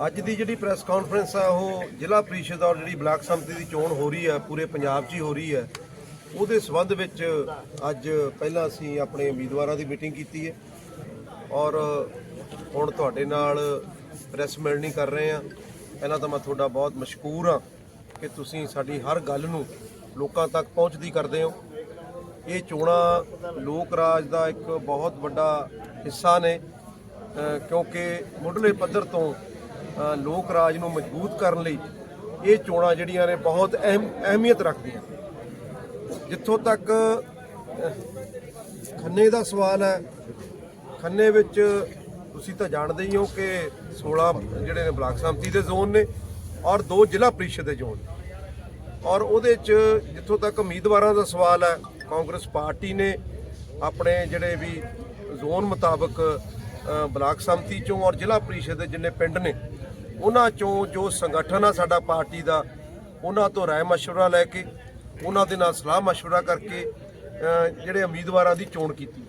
ਅੱਜ ਦੀ ਜਿਹੜੀ press conference ਆ, ਉਹ ਜ਼ਿਲ੍ਹਾ ਪ੍ਰੀਸ਼ਦ ਔਰ ਜਿਹੜੀ ਬਲਾਕ ਸੰਮਤੀ ਦੀ ਚੋਣ ਹੋ ਰਹੀ ਹੈ ਪੂਰੇ ਪੰਜਾਬ 'ਚ ਹੀ ਹੋ ਰਹੀ ਹੈ ਉਹਦੇ ਸਬੰਧ ਵਿੱਚ ਅੱਜ ਪਹਿਲਾਂ ਅਸੀਂ ਆਪਣੇ ਉਮੀਦਵਾਰਾਂ ਦੀ ਮੀਟਿੰਗ ਕੀਤੀ ਹੈ। ਔਰ ਹੁਣ ਤੁਹਾਡੇ ਨਾਲ ਪ੍ਰੈਸ ਮਿਲਣੀ ਕਰ ਰਹੇ ਹਾਂ। ਪਹਿਲਾਂ ਤਾਂ ਮੈਂ ਤੁਹਾਡਾ ਬਹੁਤ ਮਸ਼ਕੂਰ ਹਾਂ ਕਿ ਤੁਸੀਂ ਸਾਡੀ ਹਰ ਗੱਲ ਨੂੰ ਲੋਕਾਂ ਤੱਕ ਪਹੁੰਚਦੀ ਕਰਦੇ ਹੋ। ਇਹ ਚੋਣਾਂ ਲੋਕ ਰਾਜ ਦਾ ਇੱਕ ਬਹੁਤ ਵੱਡਾ ਹਿੱਸਾ ਨੇ ਕਿਉਂਕਿ ਮੁੱਢਲੇ ਪੱਧਰ ਤੋਂ ਲੋਕ ਰਾਜ ਨੂੰ ਮਜ਼ਬੂਤ ਕਰਨ ਲਈ ਇਹ ਚੋਣਾਂ ਜਿਹੜੀਆਂ ਨੇ ਬਹੁਤ ਅਹਿਮ, ਅਹਿਮੀਅਤ ਰੱਖਦੀਆਂ। ਜਿੱਥੋਂ ਤੱਕ ਖੰਨੇ ਦਾ ਸਵਾਲ ਹੈ, ਖੰਨੇ ਵਿੱਚ ਤੁਸੀਂ ਤਾਂ ਜਾਣਦੇ ਹੀ ਹੋ ਕਿ 16 ਜਿਹੜੇ ਨੇ ਬਲਾਕ ਸੰਮਤੀ ਦੇ ਜ਼ੋਨ ਨੇ ਔਰ ਦੋ ਜ਼ਿਲ੍ਹਾ ਪ੍ਰੀਸ਼ਦ ਦੇ ਜ਼ੋਨ ਔਰ ਉਹਦੇ ਚ ਜਿੱਥੋਂ ਤੱਕ ਉਮੀਦਵਾਰਾਂ ਦਾ ਸਵਾਲ ਹੈ, ਕਾਂਗਰਸ ਪਾਰਟੀ ਨੇ ਆਪਣੇ ਜਿਹੜੇ ਵੀ ਜ਼ੋਨ ਮੁਤਾਬਕ ਬਲਾਕ ਸੰਮਤੀ ਚੋਂ ਔਰ ਜ਼ਿਲ੍ਹਾ ਪ੍ਰੀਸ਼ਦ ਦੇ ਜਿੰਨੇ ਪਿੰਡ ਨੇ, ਉਹਨਾਂ ਚੋਂ ਜੋ ਸੰਗਠਨ ਆ ਸਾਡਾ ਪਾਰਟੀ ਦਾ, ਉਹਨਾਂ ਤੋਂ ਰਾਏ ਮਸ਼ਵਰਾ ਲੈ ਕੇ, ਉਹਨਾਂ ਦੇ ਨਾਲ ਸਲਾਹ ਮਸ਼ਵਰਾ ਕਰਕੇ ਜਿਹੜੇ ਉਮੀਦਵਾਰਾਂ ਦੀ ਚੋਣ ਕੀਤੀ।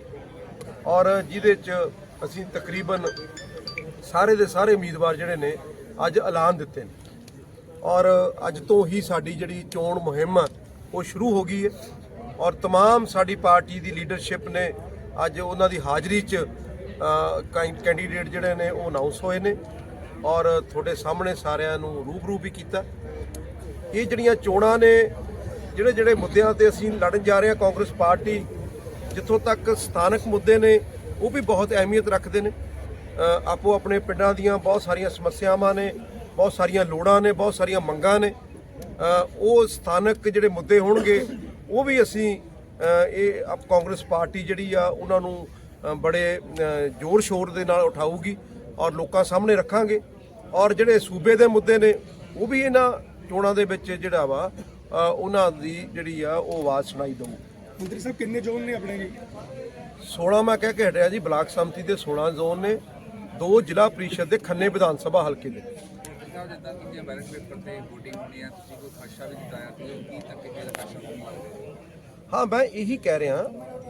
ਔਰ ਜਿਹਦੇ ਚ ਅਸੀਂ ਤਕਰੀਬਨ ਸਾਰੇ ਦੇ ਸਾਰੇ ਉਮੀਦਵਾਰ ਜਿਹੜੇ ਨੇ ਅੱਜ ਐਲਾਨ ਦਿੱਤੇ ਨੇ ਔਰ ਅੱਜ ਤੋਂ ਹੀ ਸਾਡੀ ਜਿਹੜੀ ਚੋਣ ਮੁਹਿੰਮ ਆ ਉਹ ਸ਼ੁਰੂ ਹੋ ਗਈ ਹੈ ਔਰ तमाम ਸਾਡੀ ਪਾਰਟੀ ਦੀ ਲੀਡਰਸ਼ਿਪ ਨੇ ਅੱਜ ਉਹਨਾਂ ਦੀ ਹਾਜ਼ਰੀ 'ਚ ਅ, ਕਈ ਕੈਂਡੀਡੇਟ ਜਿਹੜੇ ਨੇ ਉਹ ਅਨਾਉਂਸ ਹੋਏ ਨੇ ਔਰ ਤੁਹਾਡੇ ਸਾਹਮਣੇ ਸਾਰਿਆਂ ਨੂੰ ਰੂਬਰੂ ਵੀ ਕੀਤਾ ਇਹ ਜਿਹੜੀਆਂ ਚੋਣਾਂ ਨੇ ਜਿਹੜੇ ਜਿਹੜੇ ਮੁੱਦਿਆਂ ਤੇ ਅਸੀਂ ਲੜਨ ਜਾ ਰਹੇ ਹਾਂ ਕਾਂਗਰਸ ਪਾਰਟੀ ਜਿੱਥੋਂ ਤੱਕ ਸਥਾਨਕ ਮੁੱਦੇ ਨੇ ਉਹ ਵੀ ਬਹੁਤ ਅਹਿਮੀਅਤ ਰੱਖਦੇ ਨੇ। ਆਪੋ ਆਪਣੇ ਪਿੰਡਾਂ ਦੀਆਂ ਬਹੁਤ ਸਾਰੀਆਂ ਸਮੱਸਿਆਵਾਂ ਨੇ, ਬਹੁਤ ਸਾਰੀਆਂ ਲੋੜਾਂ ਨੇ, ਬਹੁਤ ਸਾਰੀਆਂ ਮੰਗਾਂ ਨੇ। ਉਹ ਸਥਾਨਕ ਜਿਹੜੇ ਮੁੱਦੇ ਹੋਣਗੇ, ਉਹ ਵੀ ਅਸੀਂ ਇਹ ਕਾਂਗਰਸ ਪਾਰਟੀ ਜਿਹੜੀ ਆ, ਉਹਨਾਂ ਨੂੰ ਬੜੇ ਜ਼ੋਰ ਸ਼ੋਰ ਦੇ ਨਾਲ ਉਠਾਊਗੀ ਔਰ ਲੋਕਾਂ ਸਾਹਮਣੇ ਰੱਖਾਂਗੇ। ਔਰ ਜਿਹੜੇ ਸੂਬੇ ਦੇ ਮੁੱਦੇ ਨੇ, ਉਹ ਵੀ ਇਹਨਾਂ ਚੋਣਾਂ ਦੇ ਵਿੱਚ ਜਿਹੜਾ ਵਾ ਉਹਨਾਂ ਦੀ ਜਿਹੜੀ ਆ, ਉਹ ਆਵਾਜ਼ ਸੁਣਾਈ ਦਊ। ਮੰਤਰੀ ਸਾਹਿਬ, ਕਿੰਨੇ ਜ਼ੋਨ ਨੇ ਆਪਣੇ ਜੀ? 16 ਮੈਂ ਕਹਿ ਕੇ ਹਟਿਆ ਜੀ ਬਲਾਕ ਸੰਮਤੀ ਦੇ 16 ਜ਼ੋਨ ਨੇ ਦੋ ਜ਼ਿਲ੍ਹਾ ਪ੍ਰੀਸ਼ਦ ਦੇ ਖੰਨੇ ਵਿਧਾਨ ਸਭਾ ਹਲਕੇ ਦੇ। ਹਾਂ ਮੈਂ ਇਹੀ ਕਹਿ ਰਿਹਾ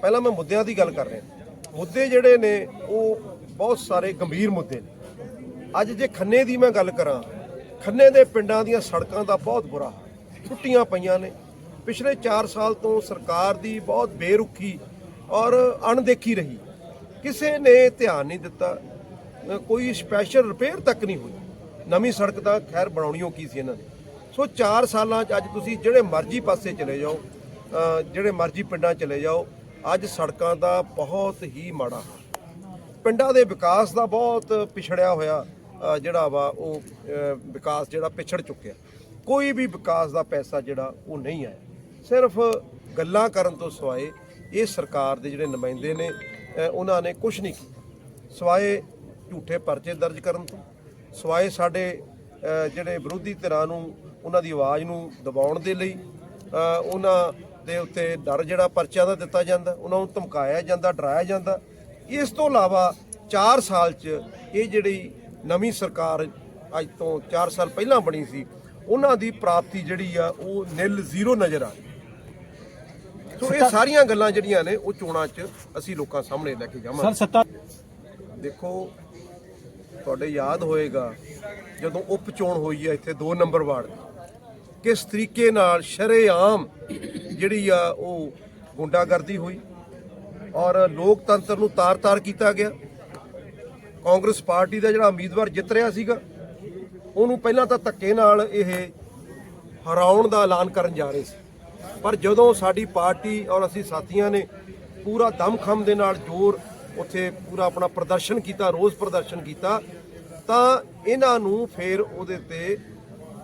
ਪਹਿਲਾਂ ਮੈਂ ਮੁੱਦਿਆਂ ਦੀ ਗੱਲ ਕਰ ਰਿਹਾ। ਮੁੱਦੇ ਜਿਹੜੇ ਨੇ ਉਹ ਬਹੁਤ ਸਾਰੇ ਗੰਭੀਰ ਮੁੱਦੇ ਨੇ। ਅੱਜ ਜੇ ਖੰਨੇ ਦੀ ਮੈਂ ਗੱਲ ਕਰਾਂ ਖੰਨੇ ਦੇ ਪਿੰਡਾਂ ਦੀਆਂ ਸੜਕਾਂ ਦਾ ਬਹੁਤ ਬੁਰਾ ਹਾਲ ਟੁੱਟੀਆਂ ਪਈਆਂ ਨੇ। ਪਿਛਲੇ 4 ਸਾਲ ਤੋਂ ਸਰਕਾਰ ਦੀ ਬਹੁਤ ਬੇਰੁਖੀ ਔਰ ਅਣਦੇਖੀ ਰਹੀ। ਕਿਸੇ ਨੇ ਧਿਆਨ ਨਹੀਂ ਦਿੱਤਾ। ਕੋਈ ਸਪੈਸ਼ਲ ਰਿਪੇਅਰ ਤੱਕ ਨਹੀਂ ਹੋਈ। ਨਵੀਂ ਸੜਕ ਤਾਂ ਖੈਰ ਬਣਾਉਣੀਓ ਕੀ ਸੀ ਇਹਨਾਂ ਨੇ ਸੋ 4 ਸਾਲਾਂ 'ਚ ਅੱਜ ਤੁਸੀਂ ਜਿਹੜੇ ਮਰਜ਼ੀ ਪਾਸੇ ਚਲੇ ਜਾਓ ਜਿਹੜੇ ਮਰਜ਼ੀ ਪਿੰਡਾਂ ਚਲੇ ਜਾਓ, ਅੱਜ ਸੜਕਾਂ ਦਾ ਬਹੁਤ ਹੀ ਮਾੜਾ ਪਿੰਡਾਂ ਦੇ ਵਿਕਾਸ ਦਾ ਬਹੁਤ ਪਿਛੜਿਆ ਹੋਇਆ ਜਿਹੜਾ ਵਾ ਉਹ ਵਿਕਾਸ ਜਿਹੜਾ ਪਿਛੜ ਚੁੱਕਿਆ। ਕੋਈ ਵੀ ਵਿਕਾਸ ਦਾ ਪੈਸਾ ਜਿਹੜਾ ਉਹ ਨਹੀਂ ਆਇਆ। ਸਿਰਫ ਗੱਲਾਂ ਕਰਨ ਤੋਂ ਸਵਾਏ ਇਹ ਸਰਕਾਰ ਦੇ ਜਿਹੜੇ ਨੁਮਾਇੰਦੇ ਨੇ ਉਹਨਾਂ ਨੇ ਕੁਝ ਨਹੀਂ ਕੀਤਾ। ਸਵਾਏ ਝੂਠੇ ਪਰਚੇ ਦਰਜ ਕਰਨ ਤੋਂ, ਸਵਾਏ ਸਾਡੇ ਜਿਹੜੇ ਵਿਰੋਧੀ ਧਿਰਾਂ ਨੂੰ ਉਹਨਾਂ ਦੀ ਆਵਾਜ਼ ਨੂੰ ਦਬਾਉਣ ਦੇ ਲਈ ਉਹਨਾਂ ਦੇ ਉੱਤੇ ਡਰ ਜਿਹੜਾ ਪਰਚਿਆਂ ਦਾ ਦਿੱਤਾ ਜਾਂਦਾ, ਉਹਨਾਂ ਨੂੰ ਧਮਕਾਇਆ ਜਾਂਦਾ, ਡਰਾਇਆ ਜਾਂਦਾ। ਇਸ ਤੋਂ ਇਲਾਵਾ 4 ਸਾਲ 'ਚ ਇਹ ਜਿਹੜੀ ਨਵੀਂ ਸਰਕਾਰ ਅੱਜ ਤੋਂ 4 ਸਾਲ ਪਹਿਲਾਂ ਬਣੀ ਸੀ, ਉਹਨਾਂ ਦੀ ਪ੍ਰਾਪਤੀ ਜਿਹੜੀ ਆ ਉਹ ਨਿਲ ਜ਼ੀਰੋ ਨਜ਼ਰ ਆ ਰਹੀ ਸੋ ਇਹ ਸਾਰੀਆਂ ਗੱਲਾਂ ਜਿਹੜੀਆਂ ਨੇ ਉਹ ਚੋਣਾਂ 'ਚ ਅਸੀਂ ਲੋਕਾਂ ਸਾਹਮਣੇ ਲੈ ਕੇ ਜਾਵਾਂਗੇ। ਸਰ ਸੱਤਾ ਦੇਖੋ ਤੁਹਾਡੇ ਯਾਦ ਹੋਏਗਾ ਜਦੋਂ ਉਪ ਚੋਣ ਹੋਈ ਹੈ ਇੱਥੇ 2 ਨੰਬਰ ਵਾਰਡ ਕਿਸ ਤਰੀਕੇ ਨਾਲ ਸ਼ਰੇਆਮ ਜਿਹੜੀ ਆ ਉਹ ਗੁੰਡਾਗਰਦੀ ਹੋਈ ਔਰ ਲੋਕਤੰਤਰ ਨੂੰ ਤਾਰ-ਤਾਰ ਕੀਤਾ ਗਿਆ। ਕਾਂਗਰਸ ਪਾਰਟੀ ਦਾ ਜਿਹੜਾ ਉਮੀਦਵਾਰ ਜਿੱਤ ਰਿਹਾ ਸੀਗਾ ਉਹਨੂੰ ਪਹਿਲਾਂ ਤਾਂ ਧੱਕੇ ਨਾਲ ਇਹ ਹਰਾਉਣ ਦਾ ਐਲਾਨ ਕਰਨ ਜਾ ਰਹੇ ਸੀ। ਪਰ ਜਦੋਂ ਸਾਡੀ ਪਾਰਟੀ ਔਰ ਅਸੀਂ ਸਾਥੀਆਂ ਨੇ ਪੂਰਾ ਦਮਖਮ ਦੇ ਨਾਲ ਜ਼ੋਰ ਉੱਥੇ ਪੂਰਾ ਆਪਣਾ ਪ੍ਰਦਰਸ਼ਨ ਕੀਤਾ ਰੋਜ਼ ਪ੍ਰਦਰਸ਼ਨ ਕੀਤਾ, ਤਾਂ ਇਹਨਾਂ ਨੂੰ ਫੇਰ ਉਹਦੇ ਤੇ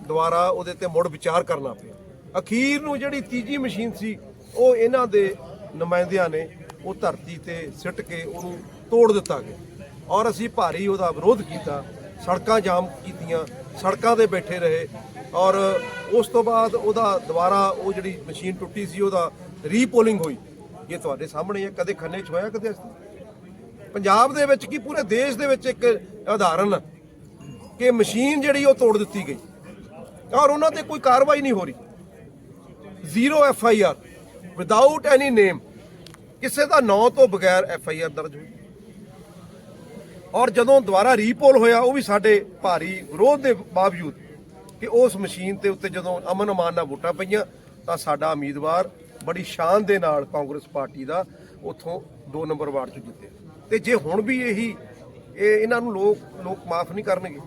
ਦੁਬਾਰਾ ਉਹਦੇ ਤੇ ਮੁੜ ਵਿਚਾਰ ਕਰਨਾ ਪਿਆ। ਅਖੀਰ ਨੂੰ ਜਿਹੜੀ ਤੀਜੀ ਮਸ਼ੀਨ ਸੀ, ਉਹ ਇਹਨਾਂ ਦੇ ਨੁਮਾਇੰਦਿਆਂ ਨੇ ਉਹ ਧਰਤੀ ਤੇ ਸਿੱਟ ਕੇ ਉਹਨੂੰ ਤੋੜ ਦਿੱਤਾ ਗਿਆ। ਔਰ ਅਸੀਂ ਭਾਰੀ ਉਹਦਾ ਵਿਰੋਧ ਕੀਤਾ, ਸੜਕਾਂ ਜਾਮ ਕੀਤੀਆਂ, ਸੜਕਾਂ ਤੇ ਬੈਠੇ ਰਹੇ ਔਰ ਉਸ ਤੋਂ ਬਾਅਦ ਉਹਦਾ ਦੁਬਾਰਾ ਉਹ ਜਿਹੜੀ ਮਸ਼ੀਨ ਟੁੱਟੀ ਸੀ, ਉਹਦਾ ਰੀਪੋਲਿੰਗ ਹੋਈ। ਇਹ ਤੁਹਾਡੇ ਸਾਹਮਣੇ ਹੈ, ਕਦੇ ਖੰਨੇ ਚ ਹੋਇਆ, ਕਦੇ ਇਸ ਪੰਜਾਬ ਦੇ ਵਿੱਚ ਕੀ, ਪੂਰੇ ਦੇਸ਼ ਦੇ ਵਿੱਚ ਇੱਕ ਉਦਾਹਰਨ ਕਿ ਮਸ਼ੀਨ ਜਿਹੜੀ ਉਹ ਤੋੜ ਦਿੱਤੀ ਗਈ। ਔਰ ਉਹਨਾਂ ਤੇ ਕੋਈ ਕਾਰਵਾਈ ਨਹੀਂ ਹੋ ਰਹੀ। Zero F I R without any name ਕਿਸੇ ਦਾ ਨਾਂ ਤੋਂ ਬਗੈਰ ਐਫ ਆਈ ਆਰ ਦਰਜ ਹੋਈ। ਔਰ ਜਦੋਂ ਦੁਬਾਰਾ ਰੀਪੋਲ ਹੋਇਆ, ਉਹ ਵੀ ਸਾਡੇ ਭਾਰੀ ਵਿਰੋਧ ਦੇ ਬਾਵਜੂਦ ਕਿ ਉਸ ਮਸ਼ੀਨ ਦੇ ਉੱਤੇ ਜਦੋਂ ਅਮਨ ਅਮਾਨ ਨਾਲ ਵੋਟਾਂ ਪਈਆਂ, ਤਾਂ ਸਾਡਾ ਉਮੀਦਵਾਰ ਬੜੀ ਸ਼ਾਨ ਦੇ ਨਾਲ ਕਾਂਗਰਸ ਪਾਰਟੀ ਦਾ ਉੱਥੋਂ 2 ਨੰਬਰ ਵਾਰਡ 'ਚ ਜਿੱਤਿਆ ਤੇ ਜੇ ਹੁਣ ਵੀ ਇਹੀ, ਇਹ ਇਹਨਾਂ ਨੂੰ ਲੋਕ ਲੋਕ ਮਾਫ ਨਹੀਂ ਕਰਨਗੇ।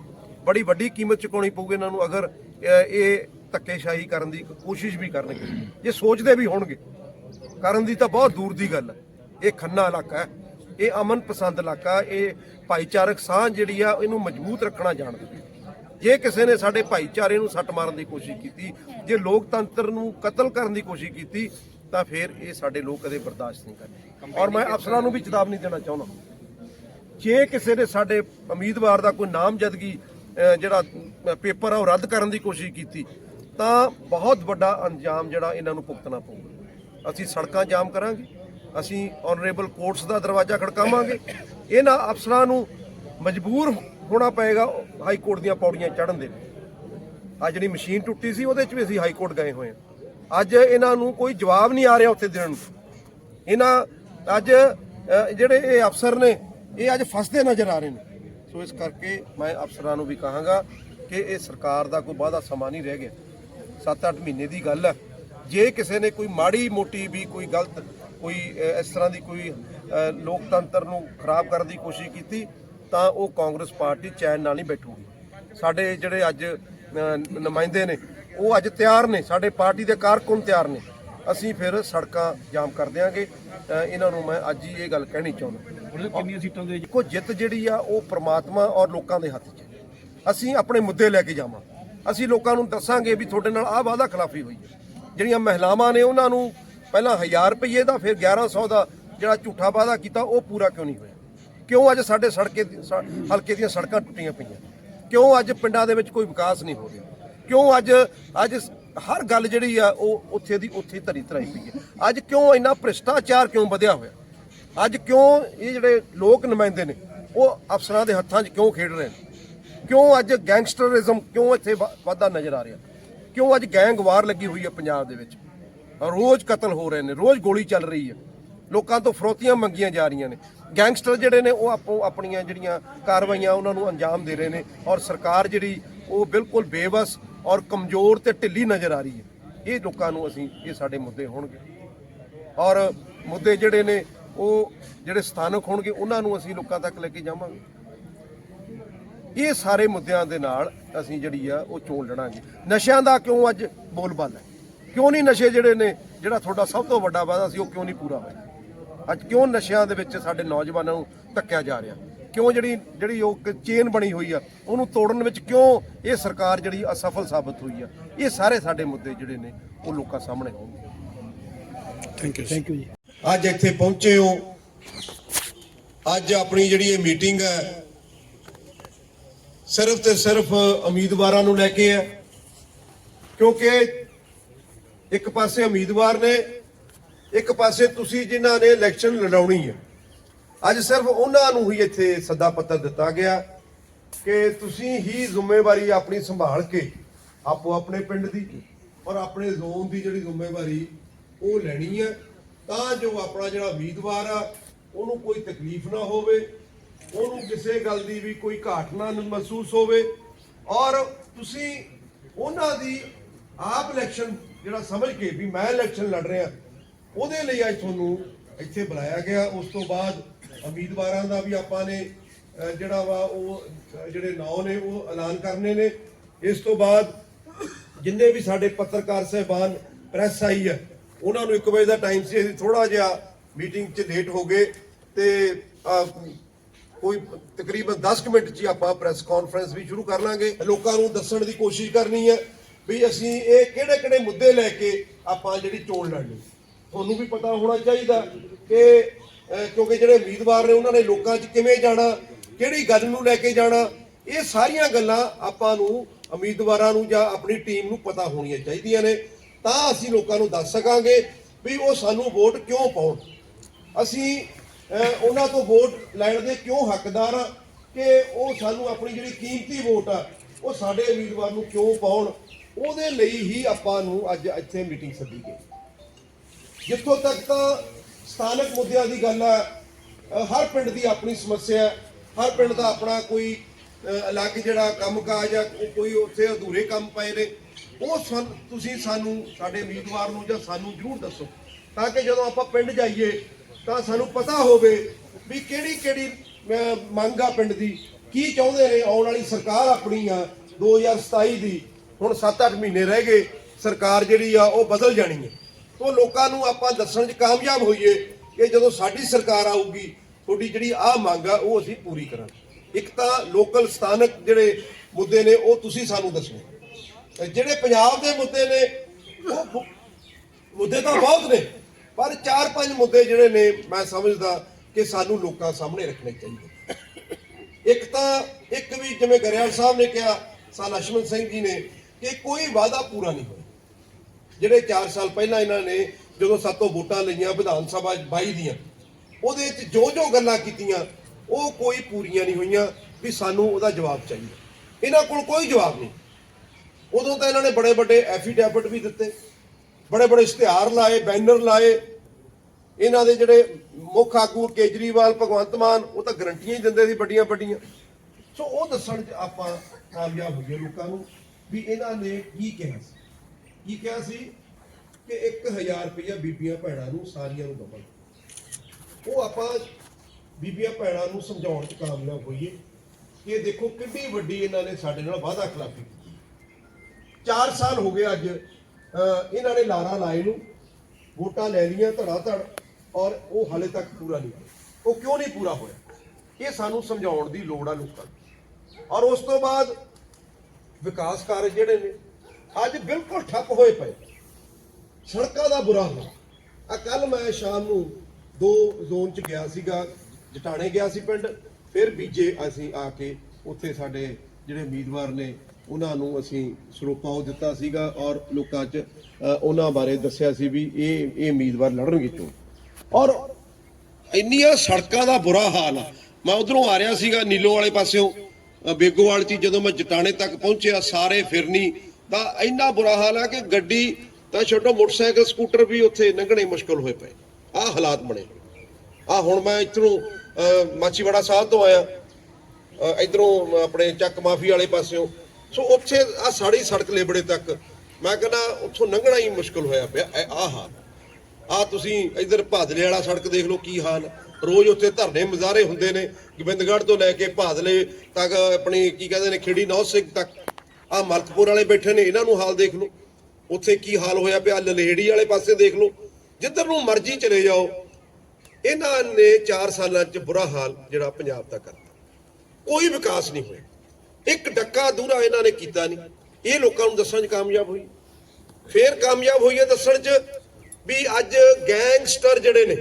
ਬੜੀ ਵੱਡੀ ਕੀਮਤ ਚੁਕਾਉਣੀ ਪਊਗੀ ਇਹਨਾਂ ਨੂੰ ਅਗਰ ਇਹ ਧੱਕੇਸ਼ਾਹੀ ਕਰਨ ਦੀ ਕੋਸ਼ਿਸ਼ ਵੀ ਕਰਨਗੇ। ਜੇ ਸੋਚਦੇ ਵੀ ਹੋਣਗੇ, ਕਰਨ ਦੀ ਤਾਂ ਬਹੁਤ ਦੂਰ ਦੀ ਗੱਲ ਹੈ। ਇਹ ਖੰਨਾ ਇਲਾਕਾ ਹੈ, ਇਹ ਅਮਨ ਪਸੰਦ ਇਲਾਕਾ ਇਹ ਭਾਈਚਾਰਕ ਸਾਂਝ ਜਿਹੜੀ ਆ, ਇਹਨੂੰ ਮਜ਼ਬੂਤ ਰੱਖਣਾ ਜਾਣਦਾ ਜੇ ਕਿਸੇ ਨੇ ਸਾਡੇ ਭਾਈਚਾਰੇ ਨੂੰ ਸੱਟ ਮਾਰਨ ਦੀ ਕੋਸ਼ਿਸ਼ ਕੀਤੀ ਜੇ ਲੋਕਤੰਤਰ ਨੂੰ ਕਤਲ ਕਰਨ ਦੀ ਕੋਸ਼ਿਸ਼ ਕੀਤੀ ਤਾਂ ਫਿਰ ਇਹ ਸਾਡੇ ਲੋਕ ਕਦੇ ਬਰਦਾਸ਼ਤ ਨਹੀਂ ਕਰਨਗੇ ਔਰ ਮੈਂ ਅਫਸਰਾਂ ਨੂੰ ਵੀ ਚੇਤਾਵਨੀ ਦੇਣਾ ਚਾਹੁੰਦਾ। ਜੇ ਕਿਸੇ ਨੇ ਸਾਡੇ ਉਮੀਦਵਾਰ ਦਾ ਕੋਈ ਨਾਮਜ਼ਦਗੀ ਜਿਹੜਾ ਪੇਪਰ ਆ ਉਹ ਰੱਦ ਕਰਨ ਦੀ ਕੋਸ਼ਿਸ਼ ਕੀਤੀ ਤਾਂ ਬਹੁਤ ਵੱਡਾ ਅੰਜਾਮ ਜਿਹੜਾ ਇਹਨਾਂ ਨੂੰ ਭੁਗਤਣਾ ਪਊਗਾ। ਅਸੀਂ ਸੜਕਾਂ ਜਾਮ ਕਰਾਂਗੇ ਅਸੀਂ ਆਨਰੇਬਲ ਕੋਰਟਸ ਦਾ ਦਰਵਾਜ਼ਾ ਖੜਕਾਵਾਂਗੇ। ਇਹਨਾਂ ਅਫਸਰਾਂ ਨੂੰ ਮਜਬੂਰ ਹੋਣਾ ਪਏਗਾ ਹਾਈ ਕੋਰਟ ਦੀਆਂ ਪੌੜੀਆਂ ਚੜ੍ਹਨ ਦੇ ਅੱਜ ਜਿਹੜੀ ਮਸ਼ੀਨ ਟੁੱਟੀ ਸੀ, ਉਹਦੇ 'ਚ ਵੀ ਅਸੀਂ ਹਾਈ ਕੋਰਟ ਗਏ ਹੋਏ ਹਾਂ। ਅੱਜ ਇਹਨਾਂ ਨੂੰ ਕੋਈ ਜਵਾਬ ਨਹੀਂ ਆ ਰਿਹਾ ਉੱਥੇ ਦੇਣ ਨੂੰ। ਇਹਨਾਂ ਅੱਜ ਜਿਹੜੇ ਇਹ ਅਫਸਰ ਨੇ, ਇਹ ਅੱਜ ਫਸਦੇ ਨਜ਼ਰ ਆ ਰਹੇ ਨੇ। ਸੋ ਇਸ ਕਰਕੇ ਮੈਂ ਅਫਸਰਾਂ ਨੂੰ ਵੀ ਕਹਾਂਗਾ ਕਿ ਇਹ ਸਰਕਾਰ ਦਾ ਕੋਈ ਵਾਅਦਾ ਸਮਾਂ ਨਹੀਂ ਰਹਿ ਗਿਆ। 7-8 ਮਹੀਨੇ ਦੀ ਗੱਲ ਹੈ ਜੇ ਕਿਸੇ ਨੇ ਕੋਈ ਮਾੜੀ ਮੋਟੀ ਵੀ ਕੋਈ ਗਲਤ, ਕੋਈ ਇਸ ਤਰ੍ਹਾਂ ਦੀ ਕੋਈ ਲੋਕਤੰਤਰ ਨੂੰ ਖਰਾਬ ਕਰਨ ਦੀ ਕੋਸ਼ਿਸ਼ ਕੀਤੀ ਤਾਂ ਉਹ ਕਾਂਗਰਸ ਪਾਰਟੀ ਚੈਨ ਨਾਲ ਨਹੀਂ ਬੈਠੂਗੀ। ਸਾਡੇ ਜਿਹੜੇ ਅੱਜ ਨੁਮਾਇੰਦੇ ਨੇ ਉਹ ਅੱਜ ਤਿਆਰ ਨੇ। ਸਾਡੇ ਪਾਰਟੀ ਦੇ ਕਾਰਕੁਨ ਤਿਆਰ ਨੇ। ਅਸੀਂ ਫਿਰ ਸੜਕਾਂ ਜਾਮ ਕਰ ਦਿਆਂਗੇ। ਇਹਨਾਂ ਨੂੰ ਮੈਂ ਅੱਜ ਹੀ ਇਹ ਗੱਲ ਕਹਿਣੀ ਚਾਹੁੰਦਾ। ਕਿੰਨੀਆਂ ਸੀਟਾਂ ਦੇ ਦੇਖੋ ਜਿੱਤ ਜਿਹੜੀ ਆ ਉਹ ਪ੍ਰਮਾਤਮਾ ਔਰ ਲੋਕਾਂ ਦੇ ਹੱਥ 'ਚ। ਅਸੀਂ ਆਪਣੇ ਮੁੱਦੇ ਲੈ ਕੇ ਜਾਵਾਂ। ਅਸੀਂ ਲੋਕਾਂ ਨੂੰ ਦੱਸਾਂਗੇ ਵੀ ਤੁਹਾਡੇ ਨਾਲ ਆਹ ਵਾਅਦਾ ਖਿਲਾਫੀ ਹੋਈ ਹੈ। ਜਿਹੜੀਆਂ ਮਹਿਲਾਵਾਂ ਨੇ ਉਹਨਾਂ ਨੂੰ ਪਹਿਲਾਂ 1000 ਰੁਪਏ ਦਾ ਫਿਰ 1100 ਦਾ ਜਿਹੜਾ ਝੂਠਾ ਵਾਅਦਾ ਕੀਤਾ ਉਹ ਪੂਰਾ ਕਿਉਂ ਨਹੀਂ ਹੋਇਆ? ਕਿਉਂ ਅੱਜ ਸਾਡੇ ਸੜਕੇ ਹਲਕੇ ਦੀਆਂ ਸੜਕਾਂ ਟੁੱਟੀਆਂ ਪਈਆਂ? ਕਿਉਂ ਅੱਜ ਪਿੰਡਾਂ ਦੇ ਵਿੱਚ ਕੋਈ ਵਿਕਾਸ ਨਹੀਂ ਹੋ ਰਿਹਾ? ਕਿਉਂ ਅੱਜ ਅੱਜ ਹਰ ਗੱਲ ਜਿਹੜੀ ਆ, ਉਹ ਉੱਥੇ ਦੀ ਉੱਥੇ ਧਰੀ ਧਰਾਈ ਪਈ ਹੈ। ਅੱਜ ਕਿਉਂ ਇੰਨਾ ਭ੍ਰਿਸ਼ਟਾਚਾਰ ਕਿਉਂ ਵਧਿਆ ਹੋਇਆ? ਅੱਜ ਕਿਉਂ ਇਹ ਜਿਹੜੇ ਲੋਕ ਨੁਮਾਇੰਦੇ ਨੇ, ਉਹ ਅਫਸਰਾਂ ਦੇ ਹੱਥਾਂ 'ਚ ਕਿਉਂ ਖੇਡ ਰਹੇ ਨੇ? ਕਿਉਂ ਅੱਜ ਗੈਂਗਸਟਰਿਜ਼ਮ ਕਿਉਂ ਇੱਥੇ ਵ- ਵੱਧਦਾ ਨਜ਼ਰ ਆ ਰਿਹਾ? ਕਿਉਂ ਅੱਜ ਗੈਂਗ ਵਾਰ ਲੱਗੀ ਹੋਈ ਹੈ ਪੰਜਾਬ ਦੇ ਵਿੱਚ? ਰੋਜ਼ ਕਤਲ ਹੋ ਰਹੇ ਨੇ, ਰੋਜ਼ ਗੋਲੀ ਚੱਲ ਰਹੀ ਹੈ। ਲੋਕਾਂ ਤੋਂ ਫਰੋਤੀਆਂ ਮੰਗੀਆਂ ਜਾ ਰਹੀਆਂ ਨੇ। ਗੈਂਗਸਟਰ ਜਿਹੜੇ ਨੇ, ਉਹ ਆਪੋ ਆਪਣੀਆਂ ਜਿਹੜੀਆਂ ਕਾਰਵਾਈਆਂ ਉਹਨਾਂ ਨੂੰ ਅੰਜਾਮ ਦੇ ਰਹੇ ਨੇ ਔਰ ਸਰਕਾਰ ਜਿਹੜੀ, ਉਹ ਬਿਲਕੁਲ ਬੇਵਸ ਔਰ ਕਮਜ਼ੋਰ ਤੇ ਢਿੱਲੀ ਨਜ਼ਰ ਆ ਰਹੀ ਹੈ। ਇਹ ਲੋਕਾਂ ਨੂੰ ਅਸੀਂ, ਇਹ ਸਾਡੇ ਮੁੱਦੇ ਹੋਣਗੇ। ਔਰ ਮੁੱਦੇ ਜਿਹੜੇ ਨੇ, ਉਹ ਜਿਹੜੇ ਸਥਾਨਕ ਹੋਣਗੇ, ਉਹਨਾਂ ਨੂੰ ਅਸੀਂ ਲੋਕਾਂ ਤੱਕ ਲੈ ਕੇ ਜਾਵਾਂਗੇ। ਇਹ ਸਾਰੇ ਮੁੱਦਿਆਂ ਦੇ ਨਾਲ ਅਸੀਂ ਜਿਹੜੀ ਆ, ਉਹ ਚੋਣ ਲੜਾਂਗੇ। ਨਸ਼ਿਆਂ ਦਾ ਕਿਉਂ ਅੱਜ ਬੋਲਬਾਲਾ ਹੈ? ਕਿਉਂ ਨਹੀਂ ਨਸ਼ੇ ਜਿਹੜੇ ਨੇ, ਜਿਹੜਾ ਤੁਹਾਡਾ ਸਭ ਤੋਂ ਵੱਡਾ ਵਾਅਦਾ ਸੀ, ਉਹ ਕਿਉਂ ਨਹੀਂ ਪੂਰਾ ਹੋਇਆ? ਅੱਜ ਕਿਉਂ ਨਸ਼ਿਆਂ ਦੇ ਵਿੱਚ ਸਾਡੇ ਨੌਜਵਾਨਾਂ ਨੂੰ ਧੱਕਿਆ ਜਾ ਰਿਹਾ? ਕਿਉਂ ਜਿਹੜੀ ਜਿਹੜੀ ਉਹ ਚੇਨ ਬਣੀ ਹੋਈ ਆ ਉਹਨੂੰ ਤੋੜਨ ਵਿੱਚ ਕਿਉਂ ਇਹ ਸਰਕਾਰ ਜਿਹੜੀ ਅਸਫਲ ਸਾਬਤ ਹੋਈ ਆ? ਇਹ ਸਾਰੇ ਸਾਡੇ ਮੁੱਦੇ ਜਿਹੜੇ ਨੇ ਉਹ ਲੋਕਾਂ ਸਾਹਮਣੇ ਹੋਣਗੇ ਥੈਂਕ ਯੂ ਥੈਂਕ ਯੂ ਜੀ। ਅੱਜ ਇੱਥੇ ਪਹੁੰਚੇ ਹੋ। ਅੱਜ ਆਪਣੀ ਜਿਹੜੀ ਇਹ ਮੀਟਿੰਗ ਹੈ ਸਿਰਫ ਤੇ ਸਿਰਫ ਉਮੀਦਵਾਰਾਂ ਨੂੰ ਲੈ ਕੇ ਹੈ। ਕਿਉਂਕਿ ਇੱਕ ਪਾਸੇ ਉਮੀਦਵਾਰ ਨੇ ਇੱਕ ਪਾਸੇ ਤੁਸੀਂ ਜਿਨ੍ਹਾਂ ਨੇ ਇਲੈਕਸ਼ਨ ਲੜਾਉਣੀ ਹੈ, ਅੱਜ ਸਿਰਫ ਉਹਨਾਂ ਨੂੰ ਹੀ ਇੱਥੇ ਸੱਦਾ ਪੱਤਰ ਦਿੱਤਾ ਗਿਆ ਕਿ ਤੁਸੀਂ ਹੀ ਜ਼ਿੰਮੇਵਾਰੀ ਆਪਣੀ ਸੰਭਾਲ ਕੇ ਆਪੋ ਆਪਣੇ ਪਿੰਡ ਦੀ ਔਰ ਆਪਣੇ ਜ਼ੋਨ ਦੀ ਜਿਹੜੀ ਜ਼ਿੰਮੇਵਾਰੀ ਉਹ ਲੈਣੀ ਹੈ, ਤਾਂ ਜੋ ਆਪਣਾ ਜਿਹੜਾ ਉਮੀਦਵਾਰ ਆ, ਉਹਨੂੰ ਕੋਈ ਤਕਲੀਫ ਨਾ ਹੋਵੇ, ਉਹਨੂੰ ਕਿਸੇ ਗੱਲ ਦੀ ਵੀ ਕੋਈ ਘਾਟ ਨਾ ਮਹਿਸੂਸ ਹੋਵੇ ਔਰ ਤੁਸੀਂ ਉਹਨਾਂ ਦੀ ਆਪ ਇਲੈਕਸ਼ਨ ਜਿਹੜਾ ਸਮਝ ਕੇ ਵੀ ਮੈਂ ਇਲੈਕਸ਼ਨ ਲੜ ਰਿਹਾ ਉਹਦੇ ਲਈ ਅੱਜ ਤੁਹਾਨੂੰ ਇੱਥੇ ਬੁਲਾਇਆ ਗਿਆ। ਉਸ ਤੋਂ ਬਾਅਦ ਉਮੀਦਵਾਰਾਂ ਦਾ ਵੀ ਆਪਾਂ ਨੇ ਜਿਹੜਾ ਵਾ ਉਹ ਜਿਹੜੇ ਨਾਂ ਨੇ, ਉਹ ਐਲਾਨ ਕਰਨੇ ਨੇ। ਇਸ ਤੋਂ ਬਾਅਦ ਜਿੰਨੇ ਵੀ ਸਾਡੇ ਪੱਤਰਕਾਰ ਸਹਿਬਾਨ, ਪ੍ਰੈਸ ਆਈ ਹੈ, ਉਹਨਾਂ ਨੂੰ 1 ਵਜੇ ਦਾ ਟਾਈਮ ਸੀ। ਅਸੀਂ ਥੋੜਾ ਜਿਹਾ ਮੀਟਿੰਗ 'ਚ ਲੇਟ ਹੋ ਗਏ ਤੇ ਕੋਈ ਤਕਰੀਬਨ 10 ਕੁ ਮਿੰਟ 'ਚ ਆਪਾਂ ਪ੍ਰੈਸ ਕਾਨਫਰੰਸ ਵੀ ਸ਼ੁਰੂ ਕਰ ਲਾਂਗੇ। ਲੋਕਾਂ ਨੂੰ ਦੱਸਣ ਦੀ ਕੋਸ਼ਿਸ਼ ਕਰਨੀ ਹੈ ਵੀ ਅਸੀਂ ਇਹ ਕਿਹੜੇ ਕਿਹੜੇ ਮੁੱਦੇ ਲੈ ਕੇ ਆਪਾਂ ਜਿਹੜੀ ਚੋਣ ਲੜਨੀ। ਤੁਹਾਨੂੰ ਵੀ ਪਤਾ ਹੋਣਾ ਚਾਹੀਦਾ ਕਿ ਕਿਉਂਕਿ ਜਿਹੜੇ ਉਮੀਦਵਾਰ ਨੇ ਉਹਨਾਂ ਨੇ ਲੋਕਾਂ 'ਚ ਕਿਵੇਂ ਜਾਣਾ, ਕਿਹੜੀ ਗੱਲ ਨੂੰ ਲੈ ਕੇ ਜਾਣਾ, ਇਹ ਸਾਰੀਆਂ ਗੱਲਾਂ ਆਪਾਂ ਨੂੰ, ਉਮੀਦਵਾਰਾਂ ਨੂੰ ਜਾਂ ਆਪਣੀ ਟੀਮ ਨੂੰ ਪਤਾ ਹੋਣੀਆਂ ਚਾਹੀਦੀਆਂ ਨੇ। ਤਾਂ ਅਸੀਂ ਲੋਕਾਂ ਨੂੰ ਦੱਸ ਸਕਾਂਗੇ ਵੀ ਉਹ ਸਾਨੂੰ ਵੋਟ ਕਿਉਂ ਪਾਉਣ। ਅਸੀਂ ਉਹਨਾਂ ਤੋਂ ਵੋਟ ਲੈਣ ਦੇ ਕਿਉਂ ਹੱਕਦਾਰ ਆ ਕਿ ਉਹ ਸਾਨੂੰ ਆਪਣੀ ਜਿਹੜੀ ਕੀਮਤੀ ਵੋਟ ਆ, ਉਹ ਸਾਡੇ ਉਮੀਦਵਾਰ ਨੂੰ ਕਿਉਂ ਪਾਉਣ। ਉਹਦੇ ਲਈ ਹੀ ਆਪਾਂ ਨੂੰ ਅੱਜ ਇੱਥੇ ਮੀਟਿੰਗ ਸੱਦੀ ਗਈ। ਜਿੱਥੋਂ ਤੱਕ ਤਾਂ ਸਥਾਨਕ ਮੁੱਦਿਆਂ ਦੀ ਗੱਲ ਹੈ ਹਰ ਪਿੰਡ ਦੀ ਆਪਣੀ ਸਮੱਸਿਆ ਹੈ, ਹਰ ਪਿੰਡ ਦਾ ਆਪਣਾ ਕੋਈ ਅਲੱਗ ਜਿਹੜਾ ਕੰਮਕਾਜ ਆ ਕੋ- ਕੋਈ ਉੱਥੇ ਅਧੂਰੇ ਕੰਮ ਪਏ ਨੇ। ਉਹ ਸਾਨ- ਤੁਸੀਂ ਸਾਨੂੰ, ਸਾਡੇ ਉਮੀਦਵਾਰ ਨੂੰ ਜਾਂ ਸਾਨੂੰ ਜ਼ਰੂਰ ਦੱਸੋ, ਤਾਂ ਕਿ ਜਦੋਂ ਆਪਾਂ ਪਿੰਡ ਜਾਈਏ, ਤਾਂ ਸਾਨੂੰ ਪਤਾ ਹੋਵੇ ਵੀ ਕਿਹੜੀ ਕਿਹੜੀ ਮੰਗ ਆ ਪਿੰਡ ਦੀ, ਕੀ ਚਾਹੁੰਦੇ ਨੇ, ਆਉਣ ਵਾਲੀ ਸਰਕਾਰ ਆਪਣੀ ਆ 2027 ਦੀ। ਹੁਣ 7-8 ਮਹੀਨੇ ਰਹਿ ਗਏ, ਸਰਕਾਰ ਜਿਹੜੀ ਆ, ਉਹ ਬਦਲ ਜਾਣੀ ਹੈ। ਤੋਂ ਲੋਕਾਂ ਨੂੰ ਆਪਾਂ ਦੱਸਣ 'ਚ ਕਾਮਯਾਬ ਹੋਈਏ ਕਿ ਜਦੋਂ ਸਾਡੀ ਸਰਕਾਰ ਆਊਗੀ, ਤੁਹਾਡੀ ਜਿਹੜੀ ਆਹ ਮੰਗ ਆ, ਉਹ ਅਸੀਂ ਪੂਰੀ ਕਰਾਂਗੇ। ਇੱਕ ਤਾਂ ਲੋਕਲ ਸਥਾਨਕ ਜਿਹੜੇ ਮੁੱਦੇ ਨੇ, ਉਹ ਤੁਸੀਂ ਸਾਨੂੰ ਦੱਸੋ। ਜਿਹੜੇ ਪੰਜਾਬ ਦੇ ਮੁੱਦੇ ਨੇ ਮੁੱਦੇ ਤਾਂ ਬਹੁਤ ਨੇ, ਪਰ ਚਾਰ ਪੰਜ ਮੁੱਦੇ ਜਿਹੜੇ ਨੇ, ਮੈਂ ਸਮਝਦਾ ਕਿ ਸਾਨੂੰ ਲੋਕਾਂ ਸਾਹਮਣੇ ਰੱਖਣੇ ਚਾਹੀਦੇ ਇੱਕ ਤਾਂ, ਇੱਕ ਵੀ ਜਿਵੇਂ ਗਰੇਵਾਲ ਸਾਹਿਬ ਨੇ ਕਿਹਾ ਸਾ ਲక్ష్మణ ਸਿੰਘ ਜੀ ਨੇ, ਕਿ ਕੋਈ ਵਾਅਦਾ ਪੂਰਾ ਨਹੀਂ ਜਿਹੜੇ 4 ਸਾਲ ਪਹਿਲਾਂ ਇਹਨਾਂ ਨੇ ਜਦੋਂ ਸਾਤੋਂ ਵੋਟਾਂ ਲਈਆਂ ਵਿਧਾਨ ਸਭਾ 'ਚ 22 ਦੀਆਂ, ਉਹਦੇ ਵਿੱਚ ਜੋ ਜੋ ਗੱਲਾਂ ਕੀਤੀਆਂ, ਉਹ ਕੋਈ ਪੂਰੀਆਂ ਨਹੀਂ ਹੋਈਆਂ ਵੀ ਸਾਨੂੰ ਉਹਦਾ ਜਵਾਬ ਚਾਹੀਦਾ। ਇਹਨਾਂ ਕੋਲ ਕੋਈ ਜਵਾਬ ਨਹੀਂ। ਉਦੋਂ ਤਾਂ ਇਹਨਾਂ ਨੇ ਬੜੇ ਵੱਡੇ ਐਫੀਡੈਵਿਟ ਵੀ ਦਿੱਤੇ ਬੜੇ ਬੜੇ ਇਸ਼ਤਿਹਾਰ ਲਾਏ, ਬੈਨਰ ਲਾਏ। ਇਹਨਾਂ ਦੇ ਜਿਹੜੇ ਮੁੱਖ ਆਗੂ ਕੇਜਰੀਵਾਲ, ਭਗਵੰਤ ਮਾਨ, ਉਹ ਤਾਂ ਗਰੰਟੀਆਂ ਹੀ ਦਿੰਦੇ ਸੀ ਵੱਡੀਆਂ ਵੱਡੀਆਂ ਸੋ ਉਹ ਦੱਸਣ 'ਚ ਆਪਾਂ ਕਾਮਯਾਬ ਹੋਈਏ ਲੋਕਾਂ ਨੂੰ ਵੀ ਇਹਨਾਂ ਨੇ ਕੀ ਕਿਹਾ ਸੀ। ਕੀ ਕਿਹਾ ਸੀ? ਕਿ 1000 ਰੁਪਇਆ ਬੀਬੀਆਂ ਭੈਣਾਂ ਨੂੰ ਸਾਰੀਆਂ ਨੂੰ ਦਵਾਂਗੇ। ਉਹ ਆਪਾਂ ਬੀਬੀਆਂ ਭੈਣਾਂ ਨੂੰ ਸਮਝਾਉਣ 'ਚ ਕਾਮਯਾਬ ਹੋਈਏ ਕਿ ਇਹ ਦੇਖੋ ਕਿੰਨੀ ਵੱਡੀ ਇਹਨਾਂ ਨੇ ਸਾਡੇ ਨਾਲ ਵਾਅਦਾ ਖਿਲਾਫੀ ਕੀਤੀ। 4 ਸਾਲ ਹੋ ਗਏ ਅੱਜ ਇਹਨਾਂ ਨੇ ਲਾਰਾ ਲਾਏ ਨੂੰ, ਵੋਟਾਂ ਲੈ ਲਈਆਂ ਧੜਾ ਧੜ ਔਰ ਉਹ ਹਾਲੇ ਤੱਕ ਪੂਰਾ ਨਹੀਂ ਹੋਇਆ। ਉਹ ਕਿਉਂ ਨਹੀਂ ਪੂਰਾ ਹੋਇਆ? ਇਹ ਸਾਨੂੰ ਸਮਝਾਉਣ ਦੀ ਲੋੜ ਆ ਲੋਕਾਂ ਨੂੰ। ਔਰ ਉਸ ਤੋਂ ਬਾਅਦ ਵਿਕਾਸ ਕਾਰਜ ਜਿਹੜੇ ਨੇ ਅੱਜ ਬਿਲਕੁਲ ਠੱਪ ਹੋਏ ਪਏ। ਸੜਕਾਂ ਦਾ ਬੁਰਾ ਹਾਲ। ਆ ਕੱਲ ਮੈਂ ਸ਼ਾਮ ਨੂੰ ਦੋ ਜ਼ੋਨ ਚ ਗਿਆ ਸੀਗਾ, ਜਟਾਣੇ ਗਿਆ ਸੀ ਪਿੰਡ। ਫਿਰ ਬੀਜੇ ਅਸੀਂ ਆ ਕੇ ਉੱਥੇ ਸਾਡੇ ਜਿਹੜੇ ਉਮੀਦਵਾਰ ਨੇ, ਉਹਨਾਂ ਨੂੰ ਅਸੀਂ ਸਰੋਪਾ ਉਹ ਦਿੱਤਾ ਸੀਗਾ ਔਰ ਲੋਕਾਂ 'ਚ ਉਹਨਾਂ ਬਾਰੇ ਦੱਸਿਆ ਸੀ ਵੀ ਇਹ ਇਹ ਉਮੀਦਵਾਰ ਲੜਨਗੇ ਤੋਂ ਔਰ ਇੰਨੀਆਂ ਸੜਕਾਂ ਦਾ ਬੁਰਾ ਹਾਲ ਆ। ਮੈਂ ਉਧਰੋਂ ਆ ਰਿਹਾ ਸੀਗਾ ਨੀਲੋ ਵਾਲੇ ਪਾਸਿਓਂ। ਬੇਗੋਵਾਲ ਚ ਜਦੋਂ ਮੈਂ ਜਟਾਣੇ ਤੱਕ ਪਹੁੰਚਿਆ, ਸਾਰੇ ਫਿਰਨੀ ਦਾ ਇੰਨਾ ਬੁਰਾ ਹਾਲ ਆ ਕਿ ਗੱਡੀ ਤਾਂ ਛੋਟੋ ਮੋਟਰਸਾਈਕਲ ਸਕੂਟਰ ਵੀ ਉੱਥੇ ਲੰਘਣੇ ਮੁਸ਼ਕਲ ਹੋਏ ਪਏ। ਆਹ ਹਾਲਾਤ ਬਣੇ। ਆ ਹੁਣ ਮੈਂ ਇੱਧਰੋਂ ਅ, ਮਾਚੀਵਾੜਾ ਸਾਹਿਬ ਤੋਂ ਆਇਆ। ਅ, ਇੱਧਰੋਂ ਆਪਣੇ ਚੱਕ ਮਾਫੀ ਵਾਲੇ ਪਾਸਿਓਂ। ਸੋ ਉੱਥੇ ਆ ਸਾੜੀ ਸੜਕ ਲੇਬੜੇ ਤੱਕ ਮੈਂ ਕਹਿੰਦਾ ਉੱਥੋਂ ਲੰਘਣਾ ਹੀ ਮੁਸ਼ਕਲ ਹੋਇਆ ਪਿਆ। ਇਹ ਆਹ ਹਾਲ। ਆ ਤੁਸੀਂ ਇੱਧਰ ਭਾਦਲੇ ਵਾਲਾ ਸੜਕ ਦੇਖ ਲਓ ਕੀ ਹਾਲ। ਰੋਜ਼ ਉੱਥੇ ਧਰਨੇ ਮੁਜ਼ਾਹਰੇ ਹੁੰਦੇ ਨੇ। ਗੋਬਿੰਦਗੜ੍ਹ ਤੋਂ ਲੈ ਕੇ ਭਾਦਲੇ ਤੱਕ ਆਪਣੀ ਕੀ ਕਹਿੰਦੇ ਨੇ ਖੇੜੀ ਨੌ ਸਿੰਘ ਤੱਕ। ਆ ਮਲਕਪੁਰ ਵਾਲੇ ਬੈਠੇ ਨੇ, ਇਹਨਾਂ ਨੂੰ ਹਾਲ ਦੇਖ ਲਓ। ਉੱਥੇ ਕੀ ਹਾਲ ਹੋਇਆ ਪਿਆ, ਲਲੇੜੀ ਵਾਲੇ ਪਾਸੇ ਦੇਖ ਲਓ। ਜਿੱਧਰ ਨੂੰ ਮਰਜ਼ੀ ਚਲੇ ਜਾਓ, ਇਹਨਾਂ ਨੇ 4 ਸਾਲਾਂ 'ਚ ਬੁਰਾ ਹਾਲ ਜਿਹੜਾ ਪੰਜਾਬ ਦਾ ਕਰਤਾ। ਕੋਈ ਵਿਕਾਸ ਨਹੀਂ ਹੋਇਆ। ਇੱਕ ਡੱਕਾ ਦੂਰਾ ਇਹਨਾਂ ਨੇ ਕੀਤਾ ਨਹੀਂ। ਇਹ ਲੋਕਾਂ ਨੂੰ ਦੱਸਣ 'ਚ ਕਾਮਯਾਬ ਹੋਈ। ਫੇਰ ਕਾਮਯਾਬ ਹੋਈ ਹੈ ਦੱਸਣ 'ਚ ਵੀ ਅੱਜ ਗੈਂਗਸਟਰ ਜਿਹੜੇ ਨੇ,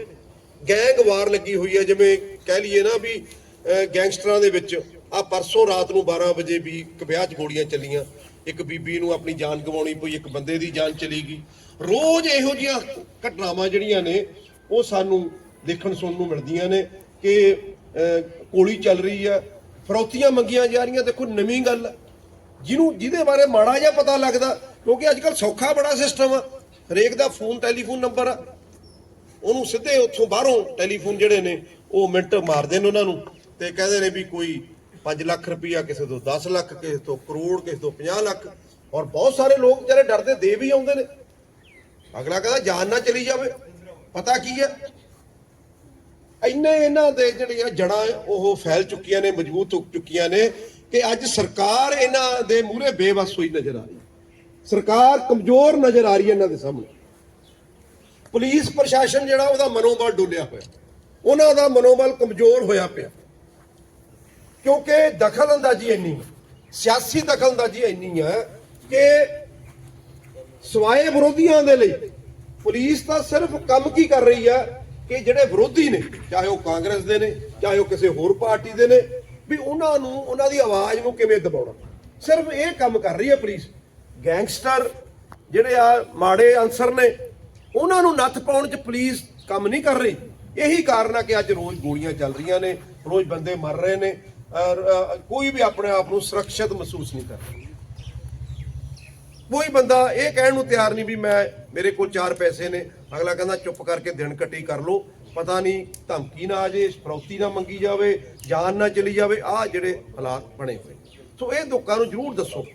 ਗੈਂਗ ਵਾਰ ਲੱਗੀ ਹੋਈ ਹੈ, ਜਿਵੇਂ ਕਹਿ ਲਈਏ ਨਾ ਵੀ ਗੈਂਗਸਟਰਾਂ ਦੇ ਵਿੱਚ। ਆ ਪਰਸੋਂ ਰਾਤ ਨੂੰ 12 ਵਜੇ ਵੀ ਇੱਕ ਵਿਆਹ 'ਚ ਗੋਲੀਆਂ ਚੱਲੀਆਂ। ਇੱਕ ਬੀਬੀ ਨੂੰ ਆਪਣੀ ਜਾਨ ਗਵਾਉਣੀ ਪਈ ਇੱਕ ਬੰਦੇ ਦੀ ਜਾਨ ਚਲੀ ਗਈ। ਰੋਜ਼ ਇਹੋ ਜਿਹੀਆਂ ਘਟਨਾਵਾਂ ਜਿਹੜੀਆਂ ਨੇ ਉਹ ਸਾਨੂੰ ਦੇਖਣ ਸੁਣਨ ਨੂੰ ਮਿਲਦੀਆਂ ਨੇ ਕਿ ਅਹ, ਗੋਲੀ ਚੱਲ ਰਹੀ ਹੈ ਫਰੌਤੀਆਂ ਮੰਗੀਆਂ ਜਾ ਰਹੀਆਂ। ਦੇਖੋ ਨਵੀਂ ਗੱਲ ਹੈ। ਜਿਹਨੂੰ ਜਿਹਦੇ ਬਾਰੇ ਮਾੜਾ ਜਿਹਾ ਪਤਾ ਲੱਗਦਾ ਕਿਉਂਕਿ ਅੱਜ ਕੱਲ ਸੌਖਾ ਬੜਾ ਸਿਸਟਮ ਆ। ਹਰੇਕ ਦਾ ਫੋਨ ਟੈਲੀਫੋਨ ਨੰਬਰ ਆ। ਉਹਨੂੰ ਸਿੱਧੇ ਉੱਥੋਂ ਬਾਹਰੋਂ ਟੈਲੀਫੋਨ ਜਿਹੜੇ ਨੇ ਉਹ ਮਿੰਟ ਮਾਰਦੇ ਨੇ ਉਹਨਾਂ ਨੂੰ ਤੇ ਕਹਿੰਦੇ ਨੇ ਵੀ ਕੋਈ 5 ਲੱਖ ਰੁਪਈਆ ਕਿਸੇ ਤੋਂ 10 ਲੱਖ ਕਿਸੇ ਤੋਂ, ਕਰੋੜ ਕਿਸੇ ਤੋਂ 50 ਲੱਖ। ਔਰ ਬਹੁਤ ਸਾਰੇ ਲੋਕ ਜਿਹੜੇ ਡਰਦੇ, ਦੇ ਵੀ ਆਉਂਦੇ ਨੇ। ਅਗਲਾ ਕਹਿੰਦਾ ਜਾਨ ਨਾ ਚਲੀ ਜਾਵੇ। ਪਤਾ ਕੀ ਹੈ? ਇੰਨੇ ਇਹਨਾਂ ਦੇ ਜਿਹੜੀਆਂ ਜੜਾਂ ਉਹ ਫੈਲ ਚੁੱਕੀਆਂ ਨੇ, ਮਜ਼ਬੂਤ ਹੋ ਚੁੱਕੀਆਂ ਨੇ ਕਿ ਅੱਜ ਸਰਕਾਰ ਇਹਨਾਂ ਦੇ ਮੂਹਰੇ ਬੇਵਸ ਹੋਈ ਨਜ਼ਰ ਆ ਰਹੀ ਸਰਕਾਰ ਕਮਜ਼ੋਰ ਨਜ਼ਰ ਆ ਰਹੀ ਹੈ ਇਹਨਾਂ ਦੇ ਸਾਹਮਣੇ। ਪੁਲਿਸ ਪ੍ਰਸ਼ਾਸਨ ਜਿਹੜਾ, ਉਹਦਾ ਮਨੋਬਲ ਡੋਲਿਆ ਹੋਇਆ। ਉਹਨਾਂ ਦਾ ਮਨੋਬਲ ਕਮਜ਼ੋਰ ਹੋਇਆ ਪਿਆ। ਕਿਉਂਕਿ ਦਖਲਅੰਦਾਜ਼ੀ ਇੰਨੀ ਹੈ। ਸਿਆਸੀ ਦਖਲਅੰਦਾਜ਼ੀ ਇੰਨੀ ਹੈ ਕਿ ਸਵਾਏ ਵਿਰੋਧੀਆਂ ਦੇ ਲਈ ਪੁਲਿਸ ਤਾਂ ਸਿਰਫ ਕੰਮ ਕੀ ਕਰ ਰਹੀ ਹੈ ਕਿ ਜਿਹੜੇ ਵਿਰੋਧੀ ਨੇ, ਚਾਹੇ ਉਹ ਕਾਂਗਰਸ ਦੇ ਨੇ, ਚਾਹੇ ਉਹ ਕਿਸੇ ਹੋਰ ਪਾਰਟੀ ਦੇ ਨੇ, ਵੀ ਉਹਨਾਂ ਨੂੰ, ਉਹਨਾਂ ਦੀ ਆਵਾਜ਼ ਨੂੰ ਕਿਵੇਂ ਦਬਾਉਣਾ। ਸਿਰਫ ਇਹ ਕੰਮ ਕਰ ਰਹੀ ਹੈ ਪੁਲਿਸ। ਗੈਂਗਸਟਰ ਜਿਹੜੇ ਆ ਮਾੜੇ ਅਨਸਰ ਨੇ, ਉਹਨਾਂ ਨੂੰ ਨੱਥ ਪਾਉਣ 'ਚ ਪੁਲਿਸ ਕੰਮ ਨਹੀਂ ਕਰ ਰਹੀ। ਇਹੀ ਕਾਰਨ ਆ ਕਿ ਅੱਜ ਰੋਜ਼ ਗੋਲੀਆਂ ਚੱਲ ਰਹੀਆਂ ਨੇ, ਰੋਜ਼ ਬੰਦੇ ਮਰ ਰਹੇ ਨੇ ਕੋਈ ਵੀ ਆਪਣੇ ਆਪ ਨੂੰ ਸੁਰੱਖਿਅਤ ਮਹਿਸੂਸ ਨਹੀਂ ਕਰਦਾ। ਕੋਈ ਬੰਦਾ ਇਹ ਕਹਿਣ ਨੂੰ ਤਿਆਰ ਨਹੀਂ ਵੀ ਮੈਂ, ਮੇਰੇ ਕੋਲ ਚਾਰ ਪੈਸੇ ਨੇ, ਅਗਲਾ ਕਹਿੰਦਾ ਚੁੱਪ ਕਰਕੇ ਦਿਨ ਕੱਟੀ ਕਰ ਲੋ ਪਤਾ ਨਹੀਂ ਧਮਕੀ ਨਾ ਆ ਜੇ, ਫਰੌਤੀ ਨਾ ਮੰਗੀ ਜਾਵੇ, ਜਾਨ ਨਾ ਚਲੀ ਜਾਵੇ ਆ ਜਿਹੜੇ ਹਾਲਾਤ ਬਣੇ ਹੋਏ। ਸੋ ਇਹ ਲੋਕਾਂ ਨੂੰ ਜ਼ਰੂਰ ਦੱਸੋ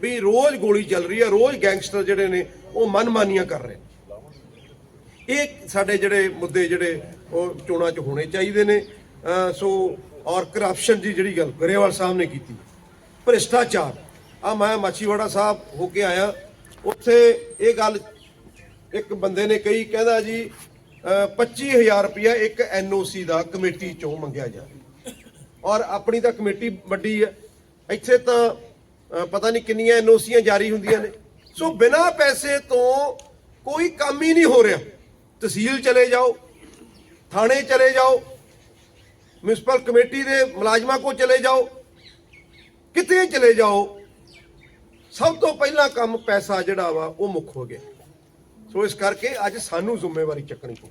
ਵੀ ਰੋਜ਼ ਗੋਲੀ ਚੱਲ ਰਹੀ ਹੈ, ਰੋਜ਼ ਗੈਂਗਸਟਰ ਜਿਹੜੇ ਨੇ, ਉਹ ਮਨਮਾਨੀਆਂ ਕਰ ਰਹੇ ਇਹ ਸਾਡੇ ਜਿਹੜੇ ਮੁੱਦੇ ਜਿਹੜੇ ਉਹ ਚੋਣਾਂ 'ਚ ਹੋਣੇ ਚਾਹੀਦੇ ਨੇ। ਸੋ ਔਰ ਕਰਪਸ਼ਨ ਦੀ ਜਿਹੜੀ ਗੱਲ ਗਰੇਵਾਲ ਸਾਹਿਬ ਨੇ ਕੀਤੀ, ਭ੍ਰਿਸ਼ਟਾਚਾਰ। ਆ ਮੈਂ ਮਾਛੀਵਾੜਾ ਸਾਹਿਬ ਹੋ ਕੇ ਆਇਆ। ਉੱਥੇ ਇਹ ਗੱਲ ਇੱਕ ਬੰਦੇ ਨੇ ਕਹੀ, ਕਹਿੰਦਾ ਜੀ, ਅਹ 25000 ਰੁਪਇਆ ਇੱਕ ਐਨਓਸੀ ਦਾ ਕਮੇਟੀ ਚੋਂ ਮੰਗਿਆ ਜਾ ਔਰ ਆਪਣੀ ਤਾਂ ਕਮੇਟੀ ਵੱਡੀ ਹੈ। ਇੱਥੇ ਤਾਂ ਪਤਾ ਨਹੀਂ ਕਿੰਨੀਆਂ ਐਨਓਸੀਆਂ ਜਾਰੀ ਹੁੰਦੀਆਂ ਨੇ। ਸੋ ਬਿਨਾਂ ਪੈਸੇ ਤੋਂ ਕੋਈ ਕੰਮ ਹੀ ਨਹੀਂ ਹੋ ਰਿਹਾ। ਤਹਿਸੀਲ ਚਲੇ ਜਾਓ, ਥਾਣੇ ਚਲੇ ਜਾਓ ਮਿਊਨਿਸਪਲ ਕਮੇਟੀ ਦੇ ਮੁਲਾਜ਼ਮਾਂ ਕੋ ਚਲੇ ਜਾਓ। ਕਿਤੇ ਚਲੇ ਜਾਓ, ਸਭ ਤੋਂ ਪਹਿਲਾਂ ਕੰਮ ਪੈਸਾ ਜਿਹੜਾ ਵਾ, ਉਹ ਮੁੱਖ ਹੋ ਗਿਆ। ਸੋ ਇਸ ਕਰਕੇ ਅੱਜ ਸਾਨੂੰ ਜ਼ਿੰਮੇਵਾਰੀ ਚੱਕਣੀ ਪਊ।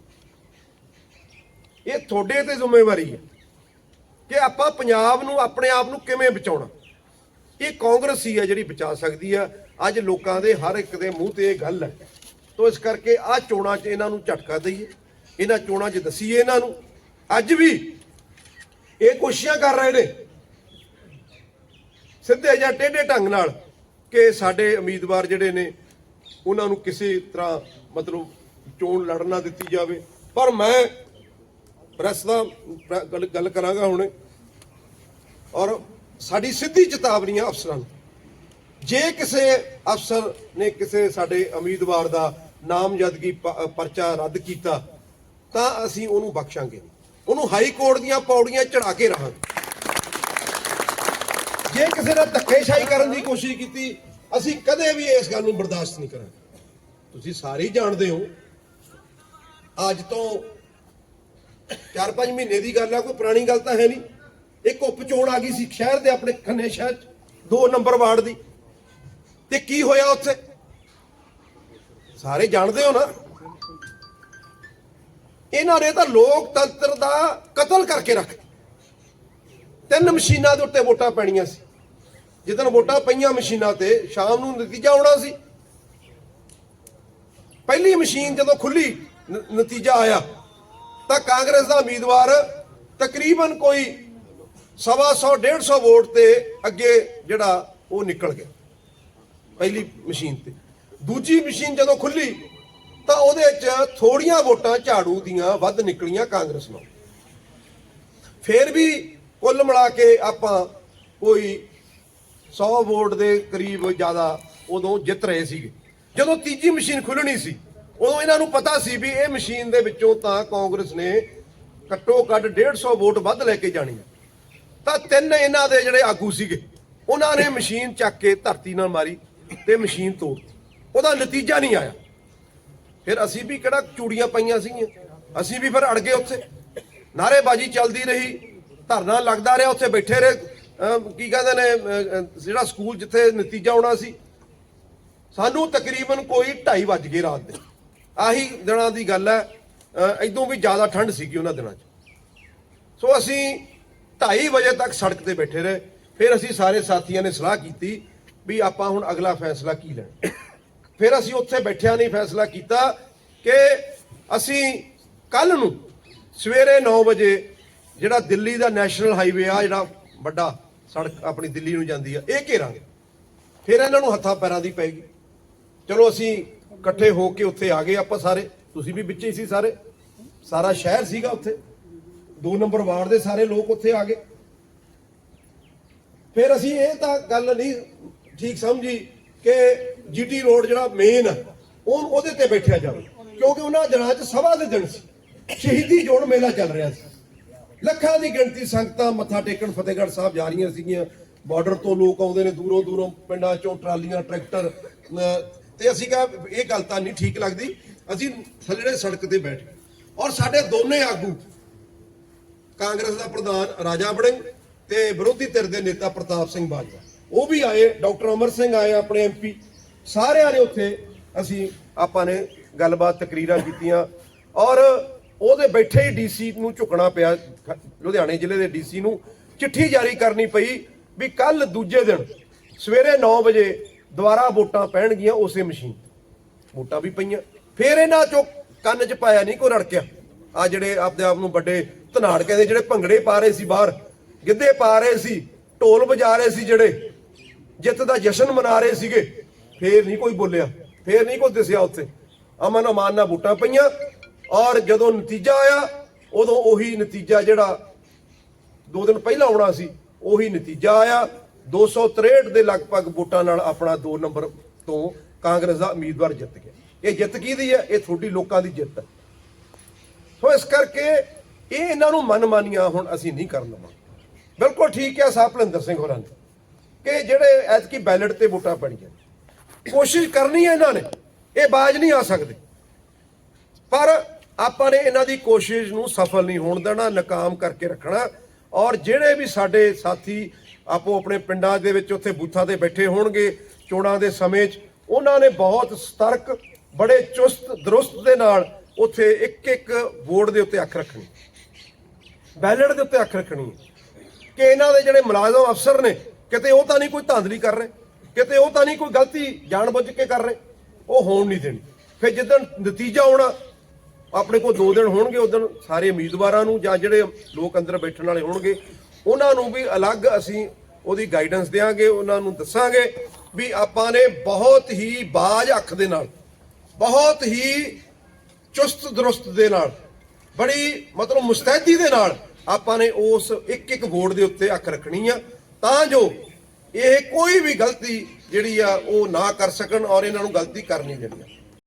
ਇਹ ਤੁਹਾਡੇ ਤੇ ਜ਼ਿੰਮੇਵਾਰੀ ਹੈ ਕਿ ਆਪਾਂ ਪੰਜਾਬ ਨੂੰ, ਆਪਣੇ ਆਪ ਨੂੰ ਕਿਵੇਂ ਬਚਾਉਣਾ। ਇਹ ਕਾਂਗਰਸ ਹੀ ਹੈ ਜਿਹੜੀ ਬਚਾ ਸਕਦੀ ਆ ਅੱਜ ਲੋਕਾਂ ਦੇ ਹਰ ਇੱਕ ਦੇ ਮੂੰਹ ਤੇ ਇਹ ਗੱਲ ਹੈ। ਤੋਂ ਇਸ ਕਰਕੇ ਆ ਚੋਣਾਂ 'ਚ ਇਹਨਾਂ ਨੂੰ ਝਟਕਾ ਦਈਏ। ਇਹਨਾਂ ਚੋਣਾਂ 'ਚ ਦਸੀਏ ਇਹਨਾਂ ਨੂੰ। ਅੱਜ ਵੀ ਇਹ ਕੋਸ਼ਿਸ਼ਾਂ ਕਰ ਰਹੇ ਨੇ। ਸਿੱਧੇ ਜਾਂ ਟੇਢੇ ਢੰਗ ਨਾਲ ਕਿ ਸਾਡੇ ਉਮੀਦਵਾਰ ਜਿਹੜੇ ਨੇ, ਉਹਨਾਂ ਨੂੰ ਕਿਸੇ ਤਰ੍ਹਾਂ ਮਤਲਬ ਚੋਣ ਲੜਨ ਨਾ ਦਿੱਤੀ ਜਾਵੇ। ਪਰ ਮੈਂ ਪ੍ਰੈਸ ਦਾ ਗੱਲ- ਕਰਾਂਗਾ ਹੁਣ। ਔਰ ਸਾਡੀ ਸਿੱਧੀ ਚੇਤਾਵਨੀ ਆ ਅਫਸਰਾਂ ਨੂੰ। ਜੇ ਕਿਸੇ ਅਫਸਰ ਨੇ ਕਿਸੇ ਸਾਡੇ ਉਮੀਦਵਾਰ ਦਾ ਨਾਮਜ਼ਦਗੀ ਪਰਚਾ ਰੱਦ ਕੀਤਾ, ਤਾਂ ਅਸੀਂ ਉਹਨੂੰ ਬਖਸ਼ਾਂਗੇ। ਨਹੀਂ। ਉਹਨੂੰ ਹਾਈ ਕੋਰਟ ਦੀਆਂ ਪੌੜੀਆਂ ਚੜਾ ਕੇ ਰਹਾਂਗੇ। ਜੇ ਕਿਸੇ ਨੇ ਧੱਕੇਸ਼ਾਹੀ ਕਰਨ ਦੀ ਕੋਸ਼ਿਸ਼ ਕੀਤੀ, ਅਸੀਂ ਕਦੇ ਵੀ ਇਸ ਗੱਲ ਨੂੰ ਬਰਦਾਸ਼ਤ ਨਹੀਂ ਕਰਾਂਗੇ। ਤੁਸੀਂ ਸਾਰੇ ਹੀ ਜਾਣਦੇ ਹੋ, ਅੱਜ ਤੋਂ 4-5 ਮਹੀਨੇ ਦੀ ਗੱਲ ਆ, ਕੋਈ ਪੁਰਾਣੀ ਗੱਲ ਤਾਂ ਹੈ ਨਹੀਂ। ਇੱਕ ਉਪ ਚੋਣ ਆ ਗਈ ਸੀ ਸ਼ਹਿਰ ਦੇ ਆਪਣੇ ਖੰਨੇ ਸ਼ਹਿਰ ਚ, ਦੋ ਨੰਬਰ ਵਾਰਡ ਦੀ। ਤੇ ਕੀ ਹੋਇਆ ਉੱਥੇ? ਸਾਰੇ ਜਾਣਦੇ ਹੋ ਨਾ? ਇਹਨਾਂ ਨੇ ਤਾਂ ਲੋਕਤੰਤਰ ਦਾ ਕਤਲ ਕਰਕੇ ਰੱਖ ਤਿੰਨ ਮਸ਼ੀਨਾਂ ਦੇ ਉੱਤੇ ਵੋਟਾਂ ਪੈਣੀਆਂ ਸੀ। ਜਿੱਦਣ ਵੋਟਾਂ ਪਈਆਂ ਮਸ਼ੀਨਾਂ ਤੇ, ਸ਼ਾਮ ਨੂੰ ਨਤੀਜਾ ਆਉਣਾ ਸੀ। ਪਹਿਲੀ ਮਸ਼ੀਨ ਜਦੋਂ ਖੁੱਲੀ ਨਤੀਜਾ ਆਇਆ, ਤਾਂ ਕਾਂਗਰਸ ਦਾ ਉਮੀਦਵਾਰ ਤਕਰੀਬਨ ਕੋਈ ਸਵਾ ਸੌ 150 ਵੋਟ ਤੇ ਅੱਗੇ ਜਿਹੜਾ ਉਹ ਨਿਕਲ ਗਿਆ। ਪਹਿਲੀ ਮਸ਼ੀਨ ਤੇ। ਦੂਜੀ ਮਸ਼ੀਨ ਜਦੋਂ ਖੁੱਲੀ ਤਾਂ ਉਹਦੇ 'ਚ ਥੋੜੀਆਂ ਵੋਟਾਂ ਝਾੜੂ ਦੀਆਂ ਵੱਧ ਨਿਕਲੀਆਂ ਕਾਂਗਰਸ ਨੂੰ। ਫਿਰ ਵੀ ਕੁੱਲ ਮਿਲਾ ਕੇ ਆਪਾਂ ਕੋਈ 100 ਵੋਟ ਦੇ ਕਰੀਬ ਜ਼ਿਆਦਾ ਉਦੋਂ ਜਿੱਤ ਰਹੇ ਸੀਗੇ। ਜਦੋਂ ਤੀਜੀ ਮਸ਼ੀਨ ਖੁੱਲਣੀ ਸੀ, ਉਦੋਂ ਇਹਨਾਂ ਨੂੰ ਪਤਾ ਸੀ ਵੀ ਇਹ ਮਸ਼ੀਨ ਦੇ ਵਿੱਚੋਂ ਤਾਂ ਕਾਂਗਰਸ ਨੇ ਘੱਟੋ ਘੱਟ 150 ਵੋਟ ਵੱਧ ਲੈ ਕੇ ਜਾਣੀ ਹੈ। ਤਾਂ ਤਿੰਨ ਇਹਨਾਂ ਦੇ ਜਿਹੜੇ ਆਗੂ ਸੀਗੇ, ਉਹਨਾਂ ਨੇ ਮਸ਼ੀਨ ਚੱਕ ਕੇ ਧਰਤੀ ਨਾਲ ਮਾਰੀ ਤੇ ਮਸ਼ੀਨ ਤੋੜਤੀ। ਉਹਦਾ ਨਤੀਜਾ ਨਹੀਂ ਆਇਆ। ਫਿਰ ਅਸੀਂ ਵੀ ਕਿਹੜਾ ਚੂੜੀਆਂ ਪਾਈਆਂ ਸੀਗੀਆਂ? ਅਸੀਂ ਵੀ ਫਿਰ ਅੜ ਗਏ ਉੱਥੇ। ਨਾਰੇਬਾਜ਼ੀ ਚੱਲਦੀ ਰਹੀ ਧਰਨਾ ਲੱਗਦਾ ਰਿਹਾ ਉੱਥੇ ਬੈਠੇ ਰਹੇ। ਕੀ ਕਹਿੰਦੇ ਨੇ ਜਿਹੜਾ ਸਕੂਲ ਜਿੱਥੇ ਨਤੀਜਾ ਆਉਣਾ ਸੀ। ਸਾਨੂੰ ਤਕਰੀਬਨ ਕੋਈ 2:30 ਵੱਜ ਗਏ ਰਾਤ ਦੇ। ਆਹੀ ਦਿਨਾਂ ਦੀ ਗੱਲ ਹੈ। ਅ, ਇਦੋਂ ਵੀ ਜ਼ਿਆਦਾ ਠੰਡ ਸੀਗੀ ਉਹਨਾਂ ਦਿਨਾਂ 'ਚ। ਸੋ ਅਸੀਂ 2:30 ਵਜੇ ਤੱਕ ਸੜਕ ਤੇ ਬੈਠੇ ਰਹੇ। ਫਿਰ ਅਸੀਂ ਸਾਰੇ ਸਾਥੀਆਂ ਨੇ ਸਲਾਹ ਕੀਤੀ ਵੀ ਆਪਾਂ ਹੁਣ ਅਗਲਾ ਫੈਸਲਾ ਕੀ ਲੈਣਾ। ਫਿਰ ਅਸੀਂ ਉੱਥੇ ਬੈਠਿਆਂ ਨਹੀਂ ਫੈਸਲਾ ਕੀਤਾ ਕਿ ਅਸੀਂ ਕੱਲ ਨੂੰ ਸਵੇਰੇ 9 ਵਜੇ ਜਿਹੜਾ ਦਿੱਲੀ ਦਾ ਨੈਸ਼ਨਲ ਹਾਈਵੇ ਆ, ਜਿਹੜਾ ਵੱਡਾ ਸੜਕ ਆਪਣੀ ਦਿੱਲੀ ਨੂੰ ਜਾਂਦੀ ਆ, ਇਹ ਘੇਰਾਂਗੇ। ਫਿਰ ਇਹਨਾਂ ਨੂੰ ਹੱਥਾਂ ਪੈਰਾਂ ਦੀ ਪੈਗੀ। ਚਲੋ ਅਸੀਂ ਇਕੱਠੇ ਹੋ ਕੇ ਉੱਥੇ ਆ ਗਏ ਆਪਾਂ ਸਾਰੇ। ਤੁਸੀਂ ਵੀ ਵਿੱਚ ਹੀ ਸੀ ਸਾਰੇ। ਸਾਰਾ ਸ਼ਹਿਰ ਸੀਗਾ ਉੱਥੇ। ਦੋ ਨੰਬਰ ਵਾਰਡ ਦੇ ਸਾਰੇ ਲੋਕ ਉੱਥੇ ਆ ਗਏ। ਫਿਰ ਅਸੀਂ ਇਹ ਤਾਂ ਗੱਲ ਨਹੀਂ ਠੀਕ ਸਮਝੀ ਕਿ ਜੀਟੀ ਰੋਡ ਜਿਹੜਾ ਮੇਨ ਆ ਉਹ ਉਹਦੇ ਤੇ ਬੈਠਿਆ ਜਾਵੇ। ਕਿਉਂਕਿ ਉਹਨਾਂ ਦਿਨਾਂ 'ਚ ਸਭਾ ਦੇ ਦਿਨ ਸੀ। ਸ਼ਹੀਦੀ ਜੋੜ ਮੇਲਾ ਚੱਲ ਰਿਹਾ ਸੀ। ਲੱਖਾਂ ਦੀ ਗਿਣਤੀ ਸੰਗਤਾਂ ਮੱਥਾ ਟੇਕਣ ਫਤਿਹਗੜ੍ਹ ਸਾਹਿਬ ਜਾ ਰਹੀਆਂ ਸੀਗੀਆਂ। ਬਾਰਡਰ ਤੋਂ ਲੋਕ ਆਉਂਦੇ ਨੇ ਦੂਰੋਂ ਦੂਰੋਂ, ਪਿੰਡਾਂ ਚੋਂ ਟਰਾਲੀਆਂ, ਟਰੈਕਟਰ ਤੇ ਅਸੀਂ ਕਿਹਾ, ਇਹ ਗੱਲ ਤਾਂ ਨਹੀਂ ਠੀਕ ਲੱਗਦੀ। ਅਸੀਂ ਥੱਲੜੇ ਸੜਕ ਤੇ ਬੈਠ ਗਏ। ਔਰ ਸਾਡੇ ਦੋਨੇ ਆਗੂ, ਕਾਂਗਰਸ ਦਾ ਪ੍ਰਧਾਨ ਰਾਜਾ ਵੜਿੰਗ ਤੇ ਵਿਰੋਧੀ ਧਿਰ ਦੇ ਨੇਤਾ ਪ੍ਰਤਾਪ ਸਿੰਘ ਬਾਜਵਾ। ਉਹ ਵੀ ਆਏ, ਡਾਕਟਰ ਅਮਰ ਸਿੰਘ ਆਏ, ਆਪਣੇ ਐਮਪੀ ਸਾਰਿਆਂ ਨੇ ਉੱਥੇ ਅਸੀਂ ਆਪਾਂ ਨੇ ਗੱਲਬਾਤ ਤਕਰੀਰਾਂ ਕੀਤੀਆਂ ਔਰ ਉਹਦੇ ਬੈਠੇ ਹੀ ਡੀਸੀ ਨੂੰ ਝੁਕਣਾ ਪਿਆ, ਲੁਧਿਆਣੇ ਜ਼ਿਲ੍ਹੇ ਦੇ ਡੀਸੀ ਨੂੰ। ਚਿੱਠੀ ਜਾਰੀ ਕਰਨੀ ਪਈ ਵੀ ਕੱਲ ਦੂਜੇ ਦਿਨ ਸਵੇਰੇ 9 ਵਜੇ ਦੁਬਾਰਾ ਵੋਟਾਂ ਪੈਣਗੀਆਂ ਉਸੇ ਮਸ਼ੀਨ ਵੋਟਾਂ ਵੀ ਪਈਆਂ। ਫੇਰ ਇਹਨਾਂ ਚੋਂ ਕੰਨ 'ਚ ਪਾਇਆ ਨਹੀਂ ਕੋਈ ਰੜਕਿਆ। ਆ ਜਿਹੜੇ ਆਪਦੇ ਆਪ ਨੂੰ ਵੱਡੇ ਧਨਾੜ ਕਹਿੰਦੇ, ਜਿਹੜੇ ਭੰਗੜੇ ਪਾ ਰਹੇ ਸੀ ਬਾਹਰ, ਗਿੱਧੇ ਪਾ ਰਹੇ ਸੀ, ਢੋਲ ਵਜਾ ਰਹੇ ਸੀ ਜਿਹੜੇ, ਜਿੱਤ ਦਾ ਜਸ਼ਨ ਮਨਾ ਰਹੇ ਸੀਗੇ। ਫੇਰ ਨਹੀਂ ਕੋਈ ਬੋਲਿਆ, ਫੇਰ ਨਹੀਂ ਕੋਈ ਦਿਸਿਆ ਉੱਥੇ। ਅਮਨ ਅਮਾਨ ਨਾਲ ਵੋਟਾਂ ਪਈਆਂ, ਔਰ ਜਦੋਂ ਨਤੀਜਾ ਆਇਆ, ਉਦੋਂ ਉਹੀ ਨਤੀਜਾ ਜਿਹੜਾ ਦੋ ਦਿਨ ਪਹਿਲਾਂ ਆਉਣਾ ਸੀ, ਉਹੀ ਨਤੀਜਾ ਆਇਆ। 263 ਦੇ ਲਗਭਗ ਵੋਟਾਂ ਨਾਲ ਆਪਣਾ 2 ਨੰਬਰ ਤੋਂ ਕਾਂਗਰਸ ਦਾ ਉਮੀਦਵਾਰ ਜਿੱਤ ਗਿਆ। ਇਹ ਜਿੱਤ ਕਿਹਦੀ ਹੈ? ਇਹ ਤੁਹਾਡੀ ਲੋਕਾਂ ਦੀ ਜਿੱਤ ਹੈ। ਸੋ ਇਸ ਕਰਕੇ ਇਹ ਇਹਨਾਂ ਨੂੰ ਮਨਮਾਨੀਆਂ ਹੁਣ ਅਸੀਂ ਨਹੀਂ ਕਰਨ ਲਵਾਂ ਬਿਲਕੁਲ ਠੀਕ ਹੈ ਸਾਹਿਬ ਭਲਿੰਦਰ ਸਿੰਘ ਹੋਰਾਂ ਨੇ, ਕਿ ਜਿਹੜੇ ਐਤਕੀ ਬੈਲਟ ਤੇ ਵੋਟਾਂ ਪਣੀਆਂ ਕੋਸ਼ਿਸ਼ ਕਰਨੀ ਹੈ ਇਹਨਾਂ ਨੇ, ਇਹ ਬਾਜ ਨਹੀਂ ਆ ਸਕਦੇ। ਪਰ ਆਪਾਂ ਨੇ ਇਹਨਾਂ ਦੀ ਕੋਸ਼ਿਸ਼ ਨੂੰ ਸਫਲ ਨਹੀਂ ਹੋਣ ਦੇਣਾ, ਨਾਕਾਮ ਕਰਕੇ ਰੱਖਣਾ। ਔਰ ਜਿਹੜੇ ਵੀ ਸਾਡੇ ਸਾਥੀ ਆਪੋ ਆਪਣੇ ਪਿੰਡਾਂ ਦੇ ਵਿੱਚ ਉੱਥੇ ਬੂਥਾਂ ਤੇ ਬੈਠੇ ਹੋਣਗੇ, ਚੋਣਾਂ ਦੇ ਸਮੇਂ 'ਚ, ਉਹਨਾਂ ਨੇ ਬਹੁਤ ਸਤਰਕ, ਬੜੇ ਚੁਸਤ, ਦਰੁਸਤ ਦੇ ਨਾਲ ਉੱਥੇ ਇੱਕ ਇੱਕ ਵੋਟ ਦੇ ਉੱਤੇ ਅੱਖ ਰੱਖਣੀ। ਬੈਲਟ ਦੇ ਉੱਤੇ ਅੱਖ ਰੱਖਣੀ ਹੈ। ਕਿ ਇਹਨਾਂ ਦੇ ਜਿਹੜੇ ਮੁਲਾਜ਼ਮ ਅਫਸਰ ਨੇ, ਕਿਤੇ ਉਹ ਤਾਂ ਨਹੀਂ ਕੋਈ ਧਾਂਦਲੀ ਕਰ ਰਹੇ। ਕਿਤੇ ਉਹ ਤਾਂ ਨਹੀਂ ਕੋਈ ਗਲਤੀ ਜਾਣਬੁੱਝ ਕੇ ਕਰ ਰਹੇ। ਉਹ ਹੋਣ ਨਹੀਂ ਦੇਣੀ। ਫਿਰ ਜਿੱਦਣ ਨਤੀਜਾ ਆਉਣਾ, ਆਪਣੇ ਕੋਲ 2 ਦਿਨ ਹੋਣਗੇ ਉਦੋਂ ਸਾਰੇ ਉਮੀਦਵਾਰਾਂ ਨੂੰ ਜਾਂ ਜਿਹੜੇ ਲੋਕ ਅੰਦਰ ਬੈਠਣ ਵਾਲੇ ਹੋਣਗੇ, ਉਹਨਾਂ ਨੂੰ ਵੀ ਅਲੱਗ ਅਸੀਂ ਉਹਦੀ ਗਾਈਡੈਂਸ ਦੇਵਾਂਗੇ ਉਹਨਾਂ ਨੂੰ ਦੱਸਾਂਗੇ ਵੀ ਆਪਾਂ ਨੇ ਬਹੁਤ ਹੀ ਬਾਜ ਅੱਖ ਦੇ ਨਾਲ, ਬਹੁਤ ਹੀ ਚੁਸਤ ਦਰੁਸਤ ਦੇ ਨਾਲ, ਬੜੀ ਮਤਲਬ ਮੁਸਤੈਦੀ ਦੇ ਨਾਲ ਆਪਾਂ ਨੇ ਉਸ ਇੱਕ ਇੱਕ ਵੋਟ ਦੇ ਉੱਤੇ ਅੱਖ ਰੱਖਣੀ ਆ। ਤਾਂ ਜੋ ਇਹ ਕੋਈ ਵੀ ਗਲਤੀ ਜਿਹੜੀ ਆ ਉਹ ਨਾ ਕਰ ਸਕਣ ਔਰ ਇਹਨਾਂ ਨੂੰ ਗਲਤੀ ਕਰਨੀ ਦੇਣੀ ਆ।